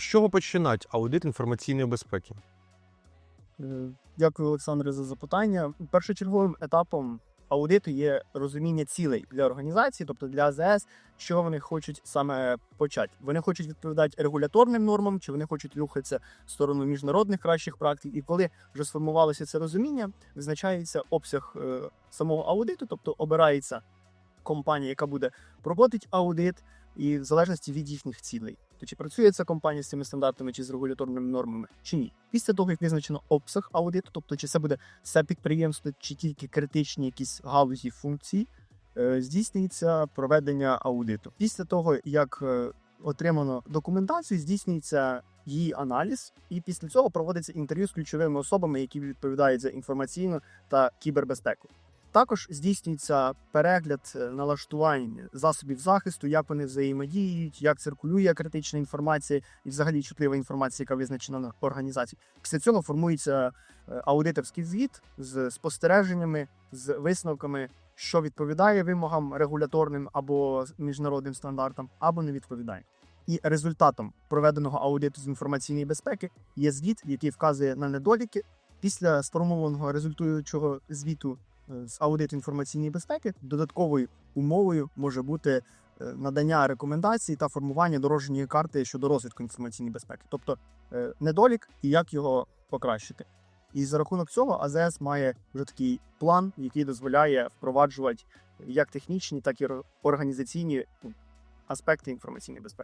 З чого починати аудит інформаційної безпеки? Е, Дякую, Олександре, за запитання. Першочерговим етапом аудиту є розуміння цілей для організації, тобто для АЗС, що вони хочуть саме почати. Вони хочуть відповідати регуляторним нормам, чи вони хочуть рухатися в сторону міжнародних кращих практик. І коли вже сформувалося це розуміння, визначається обсяг е, самого аудиту, тобто обирається компанія, яка буде проводити аудит, і в залежності від їхніх цілей. То чи працює ця компанія з цими стандартами чи з регуляторними нормами, чи ні. Після того, як визначено обсяг аудиту, тобто чи це буде все підприємство, чи тільки критичні якісь галузі функцій, е, здійснюється проведення аудиту. Після того, як е, отримано документацію, здійснюється її аналіз, і після цього проводиться інтерв'ю з ключовими особами, які відповідають за інформаційну та кібербезпеку. Також здійснюється перегляд е, налаштувань засобів захисту, як вони взаємодіють, як циркулює критична інформація і взагалі чутлива інформація, яка визначена на організації. Після цього формується е, аудиторський звіт з спостереженнями, з висновками, що відповідає вимогам регуляторним або міжнародним стандартам, або не відповідає. І результатом проведеного аудиту з інформаційної безпеки є звіт, який вказує на недоліки. Після сформованого результуючого звіту з аудиту інформаційної безпеки додатковою умовою може бути е, надання рекомендацій та формування дорожньої карти щодо розвитку інформаційної безпеки, тобто е, недолік і як його покращити. І за рахунок цього АЗС має вже такий план, який дозволяє впроваджувати як технічні, так і організаційні ну, аспекти інформаційної безпеки.